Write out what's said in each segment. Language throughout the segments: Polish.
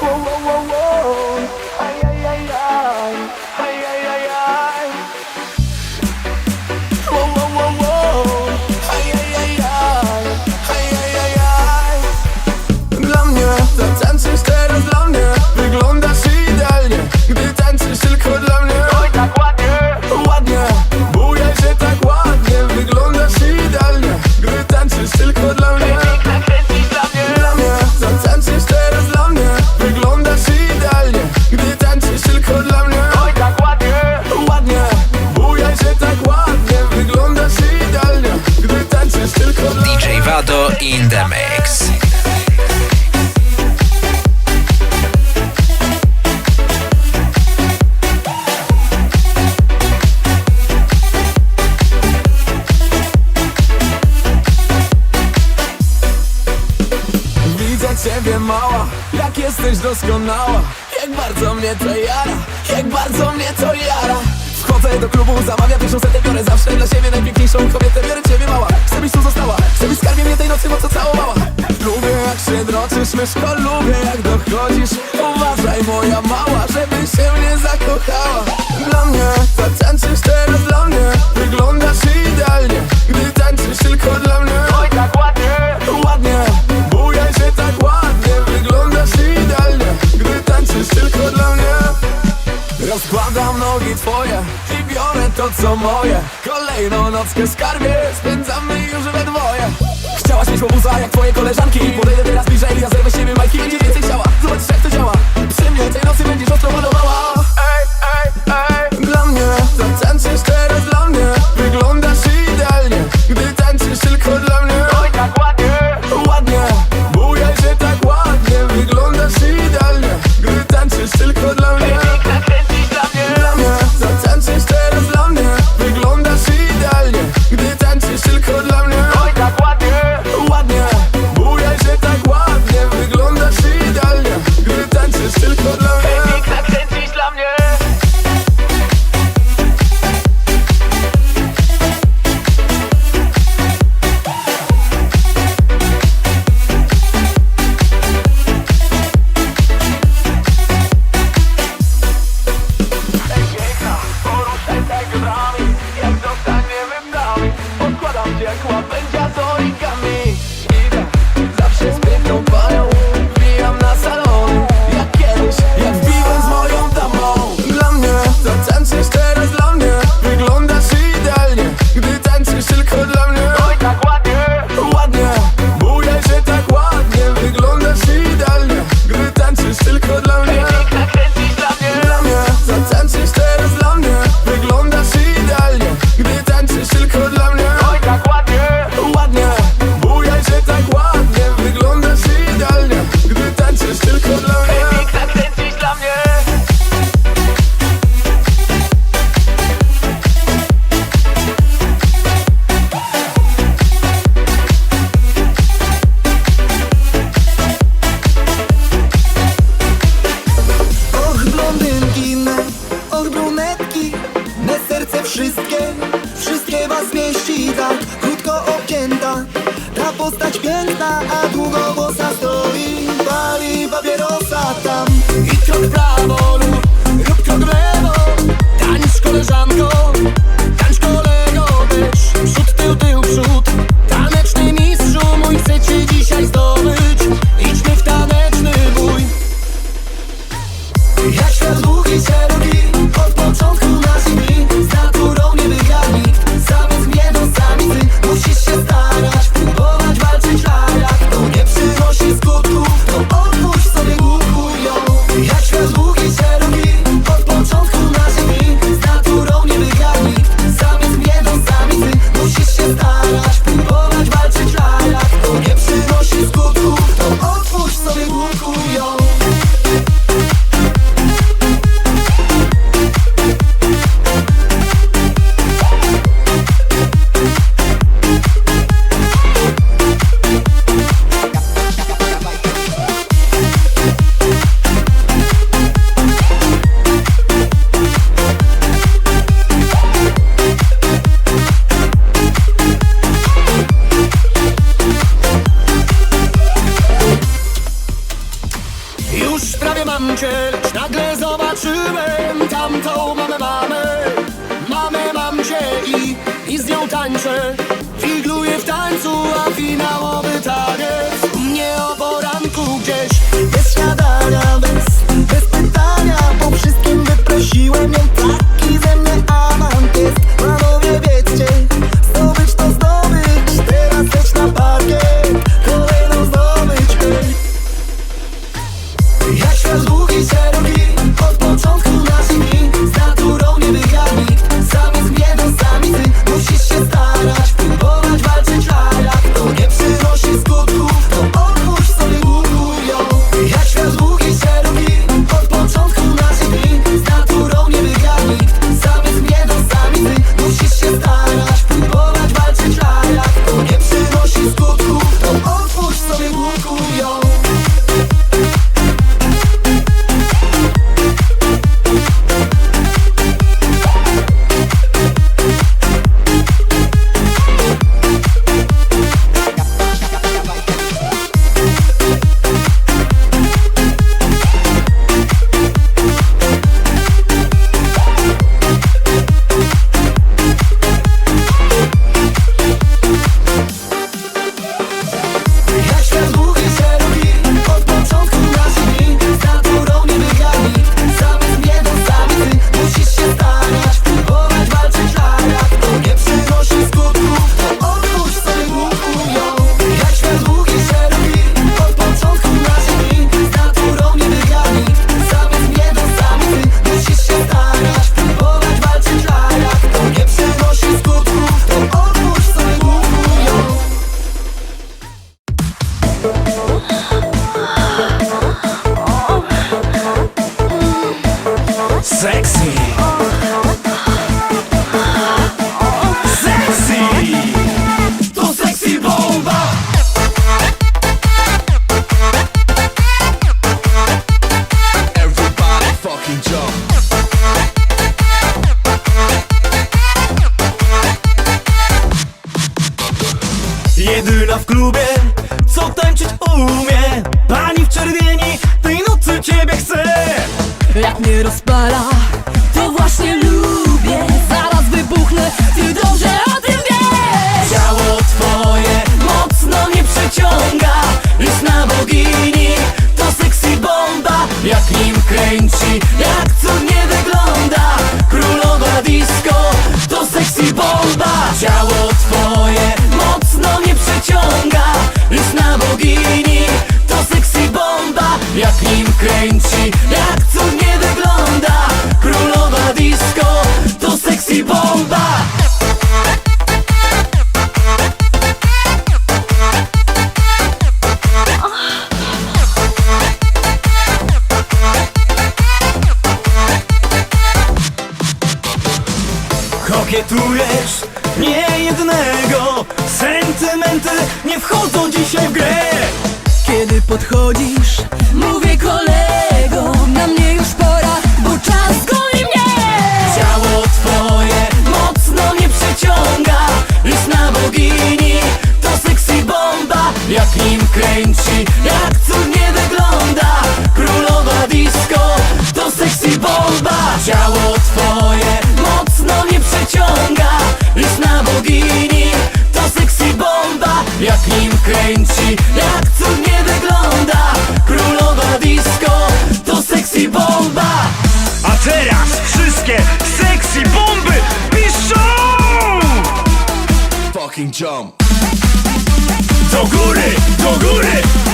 whoa, whoa, whoa. Przedroczysz myszko, lubię jak dochodzisz. Uważaj moja mała, żebyś się nie zakochała. Dla mnie, zatańczysz teraz dla mnie. Wyglądasz idealnie, gdy tańczysz tylko dla mnie. Oj tak ładnie, ładnie Bujaj się tak ładnie, wyglądasz idealnie Gdy tańczysz tylko dla mnie. Rozkładam nogi twoje i biorę to co moje. Kolejną nockę skarbie, spędzamy już we Przyszło buza jak twoje koleżanki. Podejdę teraz bliżej, ja zerwę z siebie majki. Będzie więcej ciała, zobacz jak to działa. Postać piękna, a długowłosa stoi. Pali papierosa tam I to prawo kąpiel Nagle zobaczyłem tamtą mamę, mamę. Mamę mam cię i, i z nią tańczę. Figluję w tańcu, a finałowy taniec. Mnie o poranku gdzieś Bez śniadania, bez, bez pytania Po wszystkim wyprosiłem ją tak. quisieron jedyna w klubie, co tańczyć umie. Pani w czerwieni, tej nocy ciebie chce Jak mnie rozpala, to właśnie lubię. Zaraz wybuchnę, ty dobrze o tym wiesz. Ciało twoje mocno mnie przeciąga. Jest na bogini, to sexy bomba. Jak nim kręci, jak cudnie wygląda. Królowa disco, to sexy bomba. jak nim kręci Jak co nie ludziom Do góry, do góry!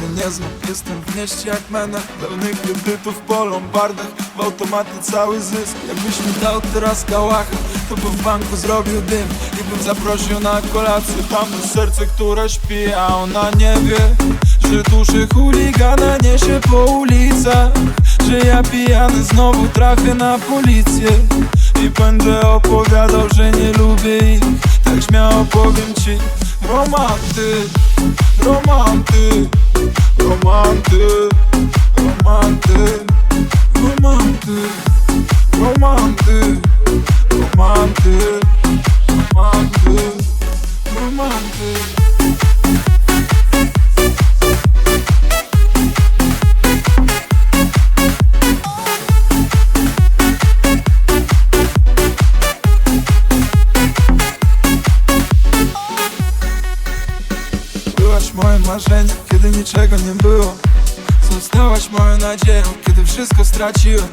Ciebie nie znam, jestem w mieście jak menel Pełnych kredytów po lombardach. W automaty cały zysk. Jakbyś mi dał teraz kałacha To by w banku zrobił dym. I bym zaprosił na kolację. Tamte serce, które śpi A ona nie wie Że duszy chuligana niesie po ulicach. Że ja pijany znowu trafię na policję. I będę opowiadał, że nie lubię ich. Tak śmiało powiem ci Romantyk, romantyk, Romantic, romantic, romantic, romantic, romantic, romantic, romantic. Duas mães, mais niczego nie było. Zostałaś moją nadzieją, kiedy wszystko straciłem.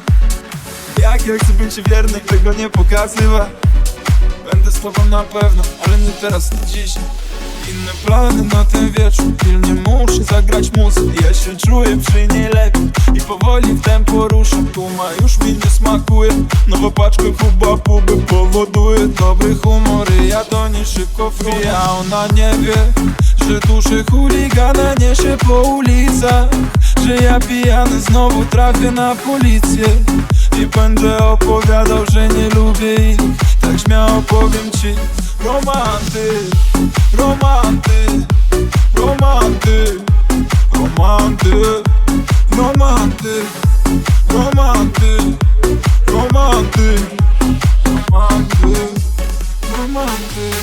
Jak ja chcę być wierny, tego nie pokazywać Będę z tobą na pewno, ale nie teraz, nie dziś. Inne plany na ten wieczór Pilnie muszę zagrać muzykę. Ja się czuję przy niej lepiej I powoli w tempo ruszam Tuma już mi nie smakuje Nowa paczka kuba puby Powoduje dobry humor ja do niej szybko wbiję A ona nie wie Że duszy chuligana niesie po ulicach Że ja pijany znowu trafię na policję I będę opowiadał, że nie lubię ich Tak śmiało powiem ci Romantyk, romantyk, romantyk, romantyk, romantyk, romantyk, romantyk, romantyk, romantyk.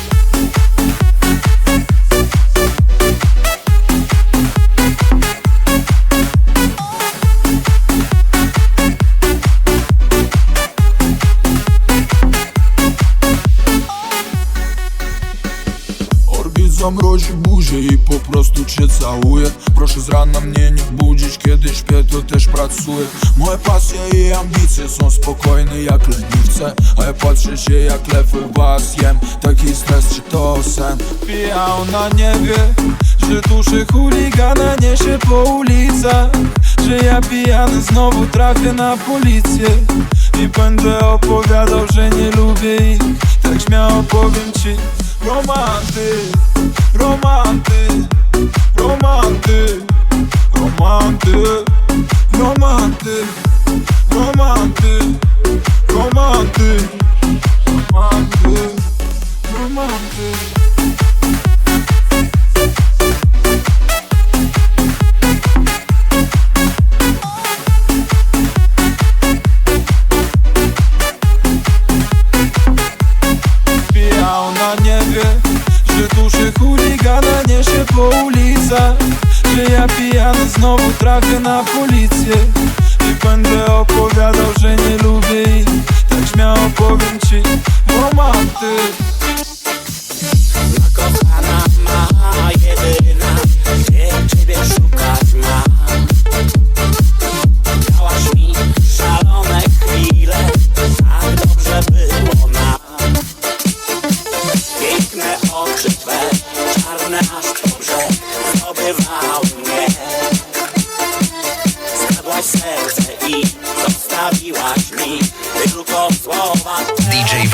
Prostu cię całuje. Proszę z rana mnie nie budzić, kiedy śpię to też pracuję. Moje pasje i ambicje są spokojne jak leniwce A ja patrzę się jak lewy was jem Taki stres czy to sen? Pija ona nie wie, że duszy chuligana niesie po ulicach. Że ja pijany znowu trafię na policję I będę opowiadał, że nie lubię ich. Tak śmiało powiem ci Romantyk, romantyk, Romantik Romantik Romantik Romantik Romantik Romantik Romantik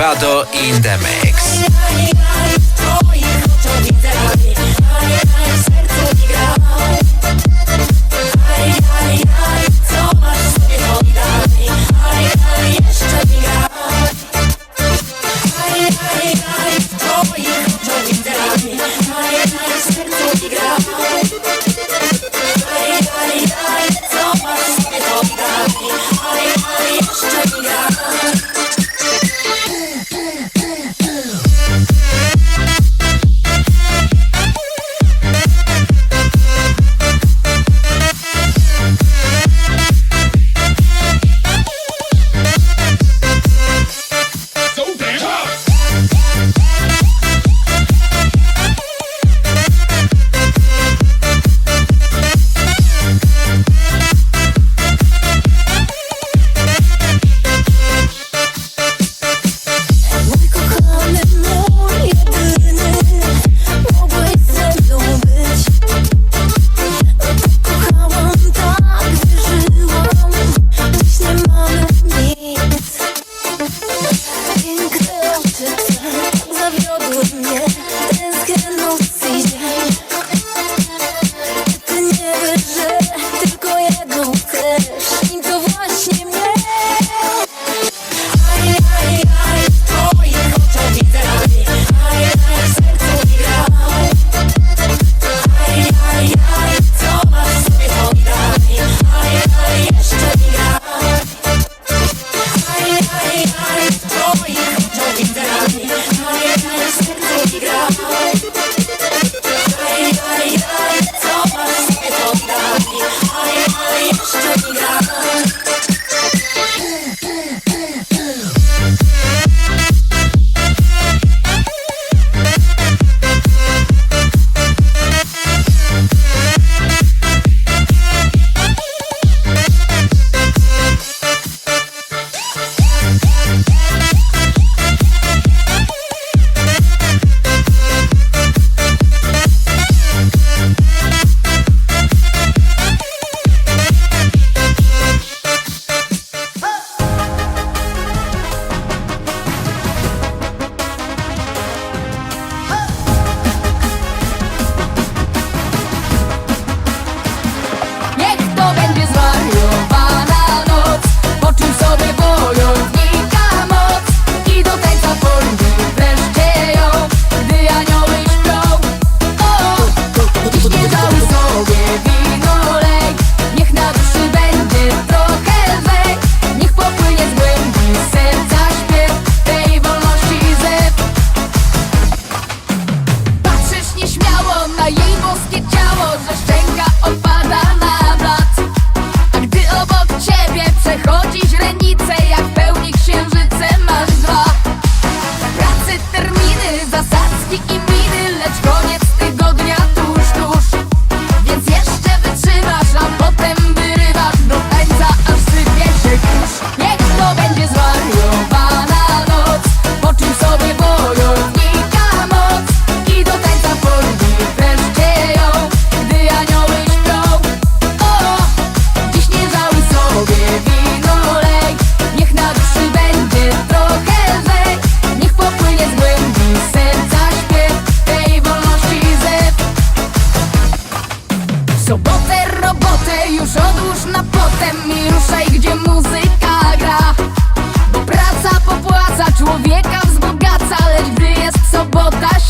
DJ Vado in the mix. болтаешь